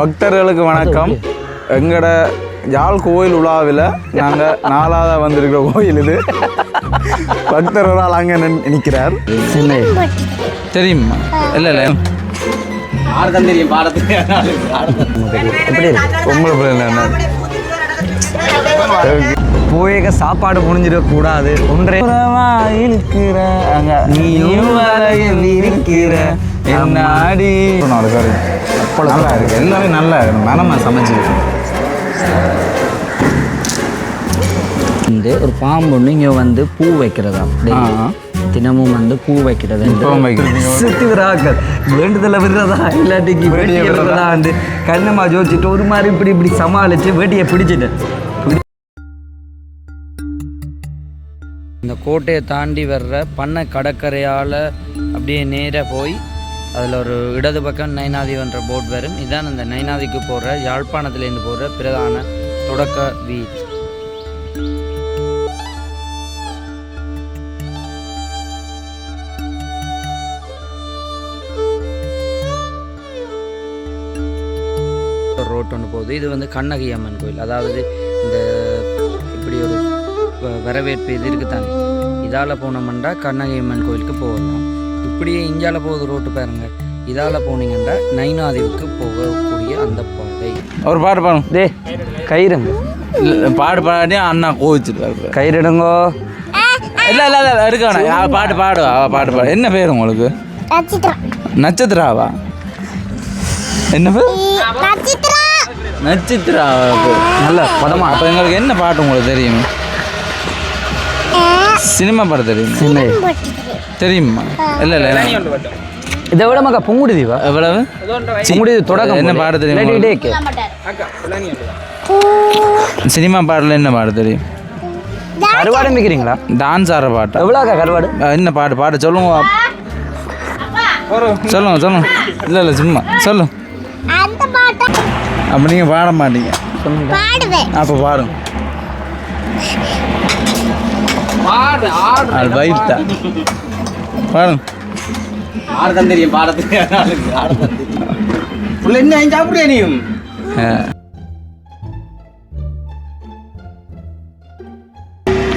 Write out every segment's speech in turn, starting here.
பக்தர்களுக்கு வணக்கம். எங்கட யாழ் கோயில் உலாவில் நாங்கள் நாலாவதாக வந்திருக்கிற கோயில் இது. பக்தர் ஒரு ஆள் அங்கே நிற்கிறார். சென்னை. தெரியுமா. இல்லை இல்லை. ஆடுதான் தெரியும் பாடத்துக்கு எப்படி பொம்பளை பிள்ளை போயக சாப்பாடு முடிஞ்சிடக்கூடாது ஒன்றே இருக்கிற நீயும் இருக்கிற என்ன ஆடி சாரி நல்லா இருக்கு. எல்லாமே நல்லா இருக்கு. மனமா சமைச்சிருக்கு வந்து ஒரு பாம்பு ஒன்று இங்கே வந்து பூ வைக்கிறதா. தினமும் வந்து பூ வைக்கிறது. சுத்தி விராக்கள் வேண்டுதல விடுறதா? இல்லாட்டிக்கு வேட்டியை விடுறதா? வந்து கண்ணம்மா ஜோதிச்சுட்டு ஒரு மாதிரி இப்படி இப்படி சமாளிச்சு வேட்டியை பிடிச்சிட்டேன். இந்த கோட்டையை தாண்டி வர்ற பண்ணை கடற்கரையால் அப்படியே நேராக போய் அதில் ஒரு இடது பக்கம் நைனாதிவன்ற போர்ட் வரும். இதான் அந்த நைனாதிக்கு போகிற யாழ்ப்பாணத்துலேருந்து போகிற பிரதான தொடக்க வீதி. ரோட் ஒன்று போகுது. இது வந்து கண்ணகி அம்மன் கோயில். அதாவது இந்த இப்படி ஒரு வ- வரவேற்பு இது இருக்குதானே. இதால் போனோம்னா கண்ணகி அம்மன் கோயிலுக்கு போகலாம். இப்படியே இஞ்சால போகுது ரோட்டு பாருங்க. இதால் போனீங்கன்னா நைனாதீவுக்கு போகக்கூடிய அந்த பாதை. ஒரு பாட்டு பாடும் டே கயிறுங்க. இல்ல, பாடு பாடி அண்ணா கோவிச்சிருக்காரு கயிறுடுங்கோ. இல்ல இல்ல இல்ல இருக்க வேணாம் அவ பாட்டு பாடு அவ பாட்டு பாடு. என்ன பேர் உங்களுக்கு? நட்சத்திராவா? என்ன பேர்? நட்சத்திரா நல்ல பதமா அப்ப எங்களுக்கு என்ன பாட்டு உங்களுக்கு தெரியும்? சினிமா பாட்டு தெரியும்? தெரியுமா? இல்ல இல்ல இதை விட மக்கா பொங்குடு தீவா எவ்வளவு? பொங்குடு தொடக்கம் என்ன பாட்டு தெரியும். சினிமா பாட்டுல என்ன பாட்டு தெரியும்? கருவாடு மிக்கிறீங்களா டான்ஸ் ஆடுற பாட்டா? எவ்வளோக்கா கருவாடு? என்ன பாட்டு? பாட்டு சொல்லுங்க. சொல்லுங்க சொல்லுங்க. இல்ல இல்ல சும்மா. சொல்லு. அந்த பாட்டை அப்ப நீங்க பாட மாட்டீங்க. பாடுவேன். அப்ப பாருங்க அது பாருங்க. ஆடுதான் தெரியும் பாடத்துக்கு ஆடுதான் தெரியும். என்ன சாப்பிடுறியா நீயும்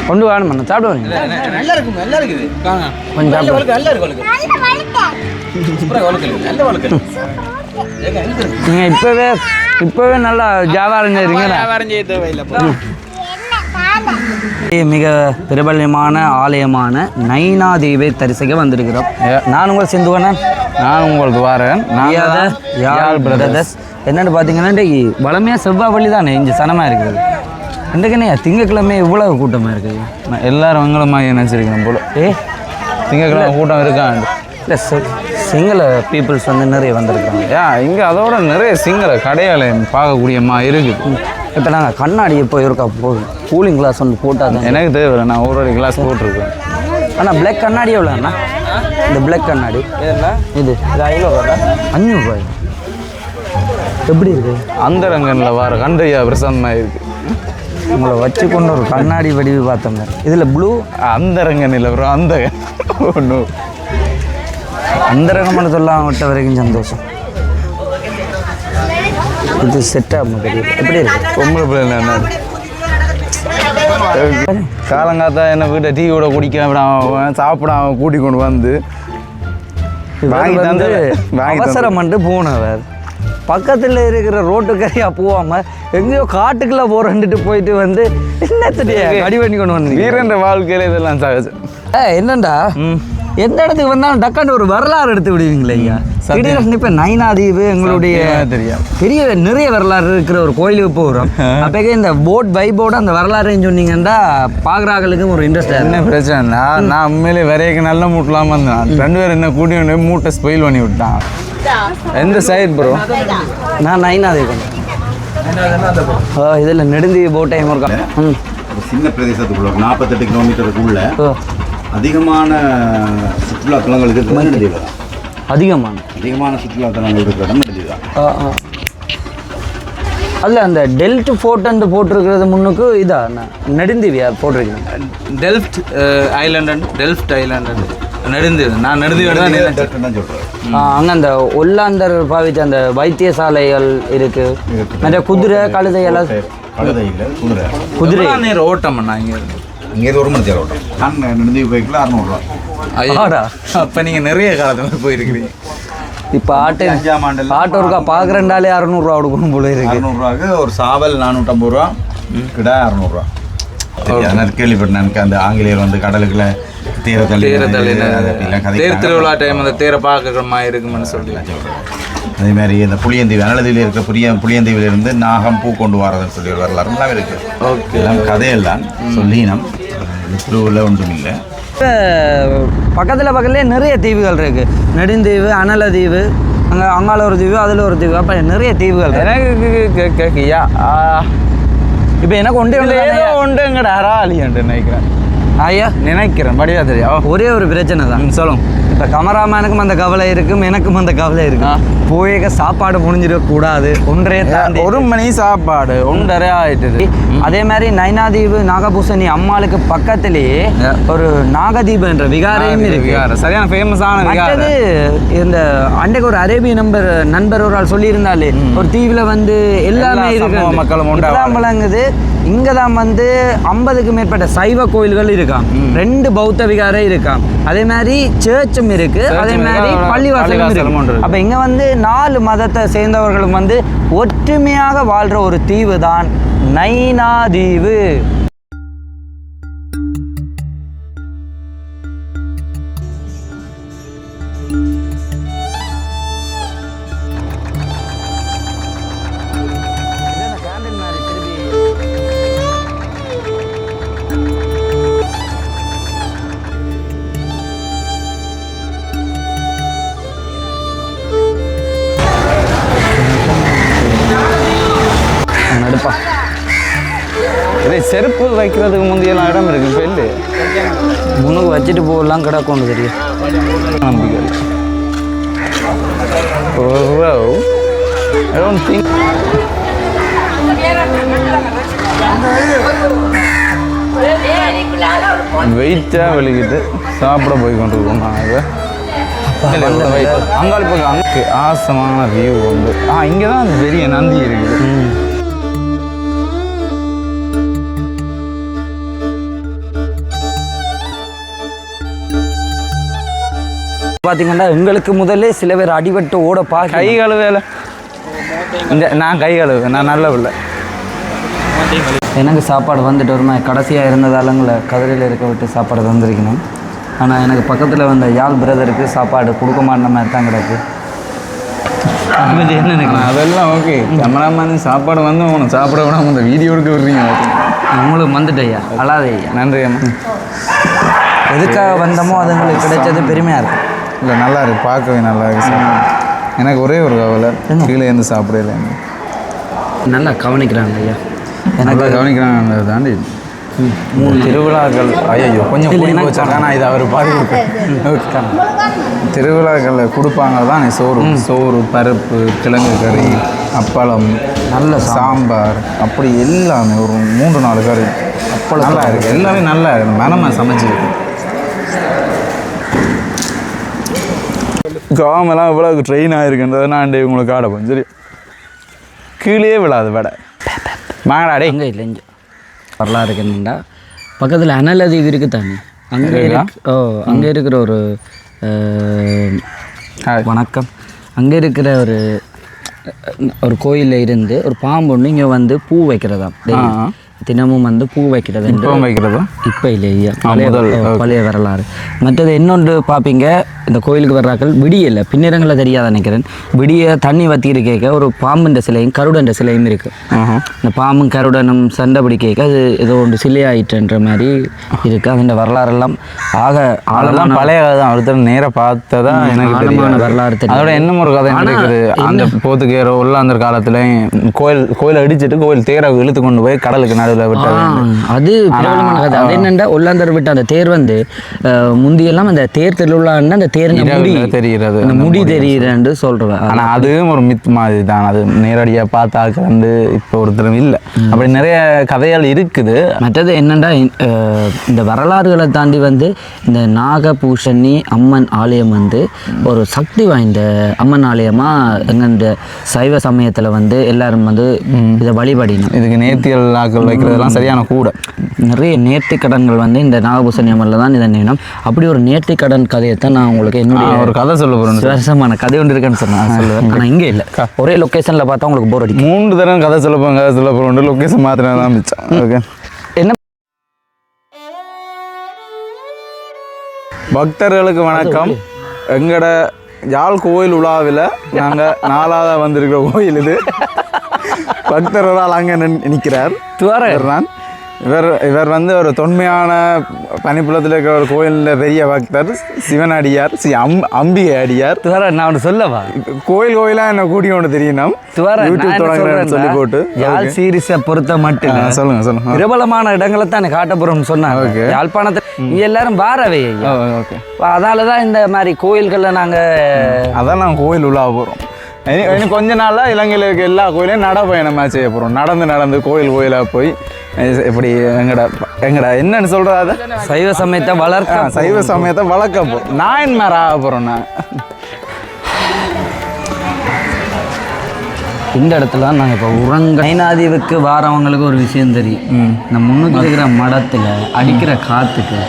கொண்டு வாணும் பண்ண சாப்பிடுவாங்க நல்லா இருக்கும் நல்லா இருக்குது. கொஞ்சம் வழுக்கு நல்லா இருக்கு வழுக்கு நல்ல வழுக்க. சூப்பரா வழுக்கு நல்ல வழுக்கு. நீங்கள் இப்போவே இப்போவே நல்லா வியாபாரம் செய்கிறீங்களா என்ன காலை மிக பிரபல்யமான ஆலயமான நைனாதீவை தரிசிக்க வந்திருக்கிறோம். நான் உங்கள் சிந்துவனன் நான் உங்களுக்கு வரேன் அறியாத யாழ் பிரதர்ஸ் என்னன்னு பார்த்தீங்கன்னா வளமையாக செவ்வாய் வழி தானே இங்கே சனமாக இருக்குது. இன்றைக்குனே திங்கக்கிழமை இவ்வளவு கூட்டமாக இருக்குது நான் எல்லாரும் எங்களை நினைச்சிருக்கேன் போல. ஏ? திங்கக்கிழமை கூட்டம் இருக்காண்டு இல்லை சிங்கள பீப்புள்ஸ் வந்து நிறைய வந்திருக்காங்க. ஏன் இங்கே அதோட நிறைய சிங்கள கடையாளம் பார்க்கக்கூடியமா இருக்குது. இப்போ நாங்கள் கண்ணாடி இப்போ இருக்கா போதும் கூலிங் கிளாஸ் ஒன்று போட்டால் தான் எனக்கு தேவையில்லை நான் ஒரு கிளாஸ் போட்டிருக்கேன். அண்ணா பிளாக் கண்ணாடி எவ்வளோண்ணா இந்த பிளாக் கண்ணாடி. இது. இது ஐநூறுரூவா அஞ்சூறுரூவாய் எப்படி இருக்கு? அந்த ரங்கனில் வர கண்டையா பிரசன்னமாக இருக்கு. உங்களை வச்சு கொண்டு ஒரு கண்ணாடி வடிவு பார்த்தோங்க இதில் ப்ளூ அந்த ரங்கன் இல்லை ப்ரோ அந்த ஒன்று அந்த ரகமான சொல்லலாம் விட்ட வரைக்கும் சந்தோஷம். இது செட் ஆகும் தெரியல எப்படி இருக்கு? பொம்பளை பிள்ளை என்ன? காலங்காத்தா என்ன வீட்டை டீ கூட குடிக்க சாப்பிடாம கூட்டி கொண்டு வந்து வாங்கி வந்து தந்து அவசரம் பண்ணிட்டு போனவர் பக்கத்தில் இருக்கிற ரோட்டுக்கரையா போகாம எங்கேயோ காட்டுக்குள்ள போறேன்ட்டு போயிட்டு வந்து என்னத்துடைய அடி பண்ணி கொண்டு வந்தீங்க. வீரன்ற வாழ்க்கையில இதெல்லாம் சகஜம். ஏ என்னண்டா? எந்த இடத்துக்கு வந்தாலும் டக்காண்டு ஒரு வரலாறு எடுத்து விடுவீங்களே ஐயா. திடீர்னு இப்போ நைனாதீவு எங்களுடைய தெரியும். பெரிய நிறைய வரலாறு இருக்கிற ஒரு கோயிலுக்கு போகிறோம் அப்போக்கே இந்த போட் வைபோட அந்த வரலாறுன்னு சொன்னீங்கன்னா பார்க்குறாங்களுக்கும் ஒரு இன்ட்ரெஸ்டாக என்ன பிரச்சனை நான் உண்மையிலே வரையக்கு நல்ல மூட்டலாம் வந்தேன் ரெண்டு பேரும் என்ன கூட்டி கொண்டு மூட்டை ஸ்பெயில் பண்ணி விட்டான். எந்த சைடு ப்ரோ நான் நைனாதீவு. இதில் நெடுந்தீவு போட் டைம் இருக்கா. ம். ஒரு சின்ன பிரதேசத்துக்குள்ள நாற்பத்தெட்டு கிலோமீட்டருக்குள்ள ஓ. அதிகமான சுற்றுலா தலங்கள் இருக்கிறது நெடுந்தீவு தான் அதிகமான. அதிகமான சுற்றுலா தலங்கள் இருக்கிற இடம் நெடுந்தீவு தான் ஆ ஆ. அதில் அந்த டெல்ட் ஃபோர்ட்டு போட்டிருக்கிறது முன்னுக்கு இதா? நெடுந்தீவியா போட்டிருக்கீங்க டெல்ஃப்ட் ஐலாண்ட் டெல்ஃப்ட் ஐலாண்ட் நெடுந்து நான் நெடுந்து தான் சொல்கிறேன் அங்கே அந்த ஒல்லாந்தர் பாவிச்ச அந்த வைத்தியசாலைகள் இருக்கு. மற்ற குதிரை கழுதை எல்லாம் கழுதை இல்லை குதிரை. குதிரை. நேரம் ஓட்டம் பண்ணா இங்க இங்கே ஒரு மணி தேவை ஓட்டம். நான் நடந்து போய்க்கல அறநூறுவா. ஆடா. அப்ப நீங்க நிறைய காலத்துல போயிருக்கிறீங்க. இப்போ ஆட்டு அஞ்சாம் ஆண்டில் ஆட்டோ இருக்கா பார்க்குறேன்டாலே அறநூறுவா கொடுக்கணும் போல இருக்கு. அறநூறுவாக்கு ஒரு சாவல் நானூற்றம்பது ரூபா கிடா அறநூறுவா நான் கேள்விப்பட்டேன். எனக்கு அந்த ஆங்கிலேயர் வந்து கடலுக்குள்ள தீர தள்ளி தேர கதைக்கிறாங்க. தேர் திருவிழா டைம் அந்த தேரை பார்க்குற மாதிரி இருக்குமென்னு சொல்லி. அதே மாதிரி இந்த புளியந்தீவு அனலதீவில் இருக்கிற புளிய புளியந்தீவில் இருந்து நாகம் பூ கொண்டு வரதுன்னு சொல்லி ஒரு வரலாறு எல்லாம் இருக்கு. ஓகே எல்லாம் கதையெல்லாம் சொல்லினம். திருவிழா ஒன்றும் இல்லை. இப்போ பக்கத்தில் பக்கத்துலேயே நிறைய தீவுகள் இருக்கு. நெடுந்தீவு அனல தீவு அங்கே அங்கால ஒரு தீவு அதில் ஒரு தீவு அப்போ நிறைய தீவுகள் எனக்கு கேக்கியா இப்போ எனக்கு ஒன்றே ஒன்று ஏதோ உண்டு எங்கட ஹராலியான்ட்டு நினைக்கிறேன். ஐயா. நினைக்கிறேன் படியா தெரியா? ஒரே ஒரு பிரச்சனை தான். சொல்லும் இப்போ கமராமேனுக்கும் அந்த கவலை இருக்கும் எனக்கும் அந்த கவலை இருக்கும். போயக சாப்பாடு முடிஞ்சிடக் கூடாது ஒன்றே தாண்டி ஒரு மணி சாப்பாடு ஒன்றரை ஆயிட்டுது. அதே மாதிரி நைனாதீவு நாகபூசணி அம்மாளுக்கு பக்கத்திலேயே ஒரு நாகதீபம் என்ற விகாரையும் இருக்கு. சரியான ஃபேமஸான விகாரம் இந்த அன்றைக்கு ஒரு அரேபிய நம்பர் நண்பர் ஒரு ஆள் சொல்லியிருந்தாலே ஒரு தீவுல வந்து எல்லாமே எல்லா இருக்கு. மக்களும் விளங்குது. இங்க தான் வந்து ஐம்பதுக்கு மேற்பட்ட சைவ கோயில்கள் இருக்காம். ரெண்டு பௌத்த விகாரம் இருக்காம். அதே மாதிரி சர்ச்சும் இருக்கு. அதே மாதிரி பள்ளிவாசலும் இருக்கு. அப்ப இங்க வந்து நாலு மதத்தை சேர்ந்தவர்களும் வந்து ஒற்றுமையாக வாழ்ற ஒரு தீவு தான் நைனா தீவு முந்தையெல்லாம் இடம் இருக்கு பெல்லு. முன்னுக்கு வச்சுட்டு போகலாம் கிடக்கும் தெரியும் நம்பிக்கை வெயிட்டாக வெளிக்கிட்டு சாப்பிட போய் கொண்டிருக்கோம் நாங்கள் அங்காளி பக்கம் அங்கே ஆசமான வியூ வந்து ஆ இங்கே தான் பெரிய நந்தி இருக்குது. பார்த்தீங்கன்னா எங்களுக்கு முதல்ல சில பேர் அடிபட்டு ஓட கை பார்க்க கழுவேல. இந்த நான் கை கழுவு நான் நல்ல பிள்ளை. எனக்கு சாப்பாடு வந்துட்டு வருமா கடைசியாக இருந்ததாலங்களை கதிரையில் இருக்க விட்டு சாப்பாடு தந்திருக்கணும். ஆனால் எனக்கு பக்கத்தில் வந்த யாழ் பிரதருக்கு சாப்பாடு கொடுக்க மாட்டேன மாதிரி தான் கிடக்கு. அதெல்லாம் ஓகே கேமராமேன் சாப்பாடு வந்து உனக்கு சாப்பிட விடாம இந்த வீடியோ எடுக்க விடுறீங்க. உங்களுக்கு வந்துட்டு ஐயா அழாதே ஐயா நன்றி அம்மா எதுக்காக வந்தோமோ அது உங்களுக்கு கிடைச்சது பெருமையாக இருக்கும் இல்லை நல்லா இருக்கு. பார்க்கவே நல்லா இருக்கு சார். எனக்கு ஒரே ஒரு கவலை கீழே இருந்து சாப்பிடல நல்லா கவனிக்கிறாங்க ஐயா. எனக்கு கவனிக்கிறாங்க தாண்டி மூணு திருவிழாக்கள் ஐயோ கொஞ்சம் கூடி போச்சாக்கா நான் இதை அவர் பாதி கொடுப்பேன் திருவிழாக்களில் கொடுப்பாங்க தான் சோறு. சோறு பருப்பு கிழங்கு கறி அப்பளம் நல்ல சாம்பார். அப்படி எல்லாமே ஒரு மூன்று நாலு கறி. அப்பளம் நல்லா இருக்கு. எல்லாமே நல்லா இருக்கு. மனமா சமைச்சிருக்கு. காமெல்லாம் இவ்வளவு ட்ரெயின் ஆகிருக்குன்றதை நான் உங்களுக்கு ஆடப்போம் சரி. கீழே விழாது வடை. மாங்கடா டேய். அங்கே இல்லை இங்கே வரலாறு இருக்குன்னா பக்கத்தில் அனல் தீவு இருக்கு தானே. அங்கே ஓ அங்கே இருக்கிற ஒரு. வணக்கம். அங்கே இருக்கிற ஒரு ஒரு கோயிலில் இருந்து ஒரு பாம்பு ஒன்று இங்கே வந்து பூ. ஆ. தினமும் வந்து பூ வைக்கிறது வைக்கிறதா இப்போ இல்லை ஐயா ஆ, பழைய வரலாறு. மற்றது இன்னொன்று பார்ப்பீங்க இந்த கோயிலுக்கு வர்றாக்கள் விடியல பின்னிறங்களை தெரியாத நினைக்கிறேன். விடிய தண்ணி வத்தி இருக்க ஒரு பாம்புன்ற சிலையும் கருடன்ற சிலையும் இருக்கு. இந்த பாம்பும் கருடனும் சண்டை பிடிக்க அது ஏதோ ஒன்று சிலையாயிட்டுன்ற மாதிரி இருக்கு. அதில் வரலாறெல்லாம் ஆக அதெல்லாம் ஆழமான பழைய தான். ஒருத்தர் நேரா பார்த்ததா ம், எனக்கு வரலாறு தெரியும். அதோட இன்னும் ஒரு கதை இருக்குது அந்த போத்துக்கேரோ உள்ளாந்தர் காலத்துல கோயில் கோயில் அடிச்சிட்டு கோயில் தேரை இழுத்து கொண்டு போய் கடலுக்கு நடுவில் அதில் விட்டது ஆ, அது பிரபலமான கதை. அது என்னண்டா ஒல்லாந்தர் விட்ட அந்த தேர் வந்து முந்தியெல்லாம் அந்த தேர் திருவிழான்னா அந்த தேர் முடி. தெரிகிறது அந்த முடி. தெரியுறேன்னு சொல்றேன் ஆனால் அதுவும் ஒரு மித் மாதிரி தான் அது நேரடியாக பார்த்தா வந்து இப்போ ஒருத்தரும் இல்லை. அப்படி நிறைய கதைகள் இருக்குது. மற்றது அஹ், இந்த வரலாறுகளை தாண்டி வந்து இந்த நாகபூஷணி அம்மன் ஆலயம் வந்து ஒரு சக்தி வாய்ந்த அம்மன் ஆலயமாக எங்க இந்த சைவ சமயத்தில் வந்து எல்லாரும் வந்து இதை வழிபடினோம். இதுக்கு நேர்த்தியல் ஆக்கள் வைக்கிறதெல்லாம் சரியான கூட. நிறைய நேர்த்தி கடன்கள் வந்து இந்த நாகபூஷணி அம்மனில் தான் இதை நினைணும் அப்படி ஒரு நேர்த்தி கடன் கதையை தான் நான் உங்களுக்கு என்னுடைய ஒரு கதை சொல்ல போகிறேன் சுவாரஸ்யமான கதை ஒன்று இருக்குன்னு சொன்னேன். சொல்லுவேன். ஆனால் இங்கே இல்லை. ஒரே லொக்கேஷனில் பார்த்தா உங்களுக்கு போர் அடிக்கும். மூன்று தடவை கதை சொல்ல போகிறோம் கதை சொல்ல போகிறோம் லொக்கேஷன் மாத்திரம் தான் மிச்சம். ஓகே என்ன? பக்தர்களுக்கு வணக்கம். எங்கட யாழ் கோயில் உலாவில் நாங்கள் நாலாவதாக வந்திருக்கிற கோயில் இது. பக்தர் ஒரு ஆள் அங்கே நிற்கிறார் துவார இவர் இவர் வந்து ஒரு தொன்மையான பனிப்புலத்தில் இருக்கிற ஒரு கோயிலில் பெரிய பக்தர் சிவன் அடியார் சி அம் அம்பிகை அடியார். துவார நான் ஒன்று சொல்லவா? கோயில் கோயிலாக என்ன கூட்டி கொண்டு தெரியணும் துவார நான் யூடியூப் என்ன தொடங்குறேன்னு சொல்லி போட்டு. யாழ் சீரிஸை பொறுத்த மட்டும். சொல்லுங்க சொல்லுங்க. பிரபலமான இடங்களை தான் எனக்கு காட்ட போகிறோம்னு சொன்னாங்க. Okay. யாழ்ப்பாணத்தில் இங்கே எல்லாரும் வாரவே ஓகே. அதால தான் இந்த மாதிரி கோயில்களில் நாங்கள் அதான் நாங்கள் கோயில் உள்ளாக போகிறோம் இன்னும் கொஞ்ச நாளில் இலங்கையில் இருக்க எல்லா கோயிலையும் நடைப்பயணமாக செய்ய போகிறோம் நடந்து நடந்து கோயில் கோயிலாக போய் இப்படி எங்கட எங்கட என்னன்னு சொல்கிறது சைவ சமயத்தை வளர்க்க ஆ, சைவ சமயத்தை வளர்க்க போகிறோம் நாயன் மேர ஆக போகிறோம் நான்? இந்த இடத்துல நாங்கள் இப்போ உறங்க நைனாதீவுக்கு வாரவங்களுக்கு ஒரு விஷயம் தெரியும். இந்த முன்னுக்கு இருக்கிற மடத்தில் அடிக்கிற காற்றுக்கு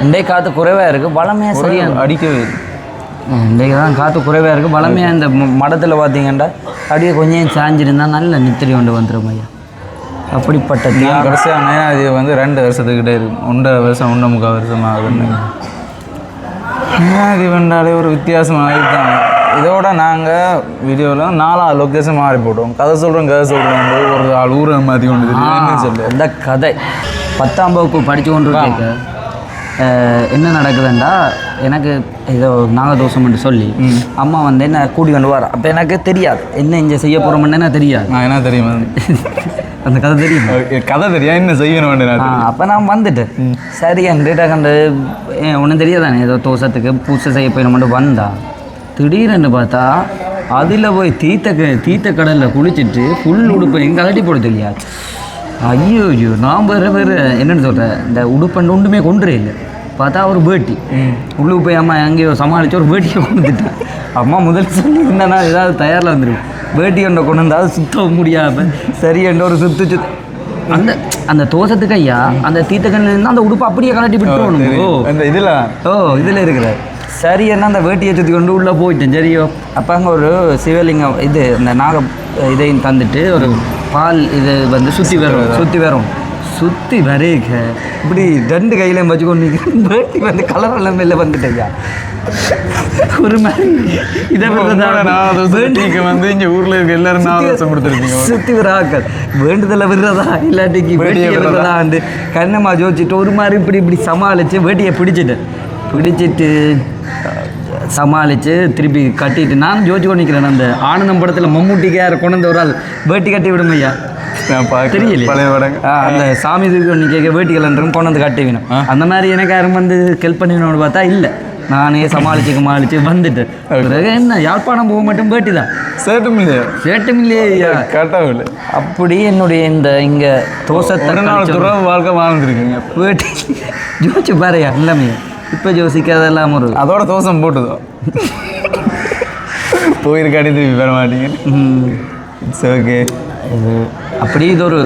இன்றைய காற்று குறைவாக இருக்குது வளமையாக சரியா அடிக்கவே இன்றைக்கு தான் காற்று குறைவாக இருக்குது வளமையாக இந்த மடத்தில் பார்த்தீங்கன்னா அப்படியே கொஞ்சம் சாஞ்சிருந்தா நல்ல நித்திரி கொண்டு வந்துடும் ஐயா. அப்படிப்பட்ட நான் தியானம் கடைசியாக மேனாதி வந்து ரெண்டு வருஷத்துக்கிட்டே இருக்கும் ஒன்றரை வருஷம் ஒன்றரை முக்கால் வருஷம் ஆகுதுன்னு மேனாதி வந்தாலே ஒரு வித்தியாசமாக இருக்காங்க இதோட நாங்கள் வீடியோவில் நாலா லொக்கேஷன் மாறி போட்டோம். கதை சொல்கிறோம் கதை சொல்கிறோம் ஒரு ஆள் ஊரை மாற்றி கொண்டு சொல்லு. அந்த கதை. பத்தாம் வகுப்பு படித்து கொண்டு என்ன நடக்குதுண்டா? எனக்கு ஏதோ நாகதோஷம்னு சொல்லி அம்மா வந்து என்ன கூட்டி கொண்டு வர. அப்போ எனக்கு தெரியாது. என்ன இங்கே செய்ய போகிறோம்னு எனக்கு தெரியாது. நான் என்ன தெரியுமா? அந்த கதை தெரியுமா? கதை தெரியும் என்ன செய்யணும் அப்போ நான் வந்துட்டேன் சரி என்கிட்ட கண்டு ஒன்றும் தெரியாதானே? ஏதோ தோசத்துக்கு பூசை செய்ய போயிடமாட்டு வந்தா திடீர்னு பார்த்தா அதில் போய் தீத்த க- தீத்த கடலில் குளிச்சுட்டு ஃபுல் உடுப்பையும் கலட்டி போட தெரியாது ஐயோ ஐயோ நான் வேறு வேறு என்னன்னு சொல்கிறேன் இந்த உடுப்பன் ஒன்றுமே கொண்டு இல்லை. பார்த்தா ஒரு பேட்டி உள்ளுக்கு போய் அம்மா எங்கேயோ சமாளித்து ஒரு பேட்டியை கொண்டுட்டேன் அம்மா முதல் சொல்லி இருந்தானா ஏதாவது தயாரில் வந்துடும் வேட்டி ஒன்றை கொண்டு வந்தால் சுத்த முடியாமல் சரி என்ற ஒரு சுத்து சுத்து அந்த அந்த தோசத்துக்கு ஐயா அந்த தீர்த்தக்கண்ணில் இருந்து அந்த உடுப்பு அப்படியே கலட்டி விட்டு ஓ. இந்த இதில்? ஓ இதில் இருக்கிற. சரி என்ன அந்த வேட்டியை சுற்றி கொண்டு உள்ளே போயிட்டேன். சரியோ அப்போ அங்கே ஒரு சிவலிங்கம் இது இந்த நாக இதையும் தந்துட்டு ஒரு பால் இது வந்து சுற்றி வரும் சுற்றி வரும். சுற்றி வரைக. இப்படி ரெண்டு கையிலையும் வச்சுக்கொண்டு நிக்கிறேன். வேட்டி வந்து கலர் இல்லாமல் வந்துட்டேயா ஒரு மாதிரி இதை நீங்க வந்து இங்க ஊர்ல இருக்க எல்லாரும் நாவசம் கொடுத்துருக்கீங்க சுத்தி விராக்கள் வேண்டுதல விடுறதா? இல்லாட்டிக்கு வேட்டியை விடுறதா? விடுறதாண்டு கண்ணம்மா ஜோதிச்சுட்டு ஒரு மாதிரி இப்படி இப்படி சமாளித்து வேட்டியை பிடிச்சிட்டேன் பிடிச்சிட்டு சமாளித்து திருப்பி கட்டிட்டு நான் ஜோதிச்சு கொண்டு நிற்கிறேன் அந்த ஆனந்தம் படத்தில் மம்மூட்டிக்கு யார் கொண்டு வந்த ஒரு ஆள் வேட்டி கட்டி விடும் ஐயா நான் பார்க்கல. தெரியல பழைய படங்க அந்த சாமி தூக்கி ஒன்று கேட்க வேட்டிகள் கொண்டு வந்து கட்டி வேணும் அந்த மாதிரி எனக்கு யாரும் வந்து ஹெல்ப் பண்ணினோன்னு பார்த்தா இல்லை. நானே சமாளிச்சு சமாளிச்சு வந்துட்டேன். பிறகு என்ன யாழ்ப்பாணம் போக மட்டும் வேட்டி தான் சேட்டும் இல்லையா சேட்டும் இல்லையா கட்டாவில் அப்படி என்னுடைய இந்த இங்க கழிச்ச துறவு வாழ்க்கை வாழ்ந்துருக்கீங்க. வேட்டி. ஜோதிச்சு பாருயா எல்லாமே இப்போ யோசிக்காதெல்லாம் ஒரு அதோட தோசம் போட்டுதோ? போயிருக்காடி திருப்பி பெற மாட்டீங்க. இட்ஸ் ஓகே இது அப்படி இது ஒரு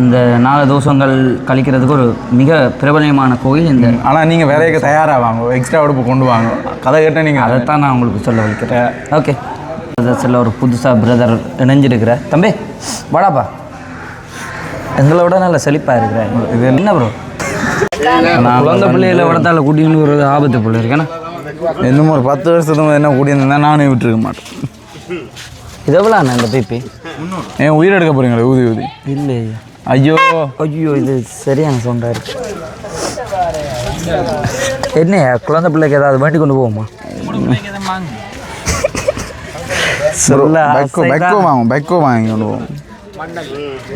இந்த நாலு தோஷங்கள் கழிக்கிறதுக்கு ஒரு மிக பிரபலமான கோயில் இந்த ஆனால் நீங்கள் வேலைக்கு தயாராக வாங்க எக்ஸ்ட்ரா உடுப்பு கொண்டு வாங்க. கதை கேட்டால் நீங்கள் அதை அதைத்தான் நான் உங்களுக்கு சொல்ல வைக்கிறேன் ஓகே பிரதர்ஸில் ஒரு புதுசாக பிரதர் இணைஞ்சிருக்கிற. தம்பி வாடாப்பா. எங்களோட நல்ல செழிப்பாக இருக்கிறேன் இது என்ன ப்ரோ நான் குழந்தை பிள்ளைகளை வளர்த்தால கூட்டின்னு ஒரு ஆபத்து பிள்ளை இருக்கேன்னா இன்னும் ஒரு பத்து வருஷத்துக்கு என்ன கூட்டியிருந்தா நானே விட்டுருக்க மாட்டேன். இது எவ்வளோ இந்த பிபி? ஏன் உயிர் எடுக்க போகிறீங்களா ஊதி ஊதி. இல்லையா ஐயோ. ஐயோ இது சரியான சவுண்டாக இருக்கு. என்னையா குழந்தை பிள்ளைக்கு ஏதாவது வேண்டி கொண்டு போவோமா? சொல்ல பெக்கோ பெக்கோ வாங்க பெக்கோ வாங்கி கொண்டு போவோம்.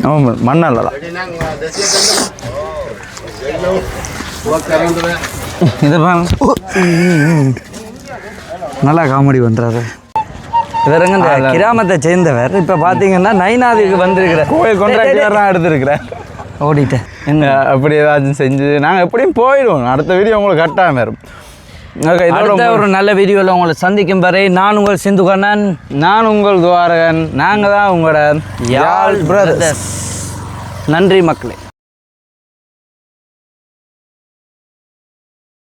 ஆமாம் மண்ணல்ல தான். இதை நல்லா காமெடி பண்ணுறாரு இவருங்க இந்த கிராமத்தை சேர்ந்தவர். இப்போ பார்த்தீங்கன்னா நைனாதுக்கு வந்திருக்கிறார் கோயில் கொண்டாடி எடுத்துருக்கிறேன் ஓடிட்டேன். என்ன அப்படி ஏதாச்சும் செஞ்சு நாங்கள் எப்படியும் போயிடுவோம். அடுத்த வீடியோ உங்களுக்கு கட்டாமல் இருக்கும் இதோட அடுத்த ஒரு நல்ல வீடியோவில் உங்களை சந்திக்கும் வரை நான் உங்கள் சிந்து கண்ணன். நான் உங்கள் துவாரகன். நாங்கள் தான் உங்களோட யாழ் பிரதர்ஸ் நன்றி மக்களே.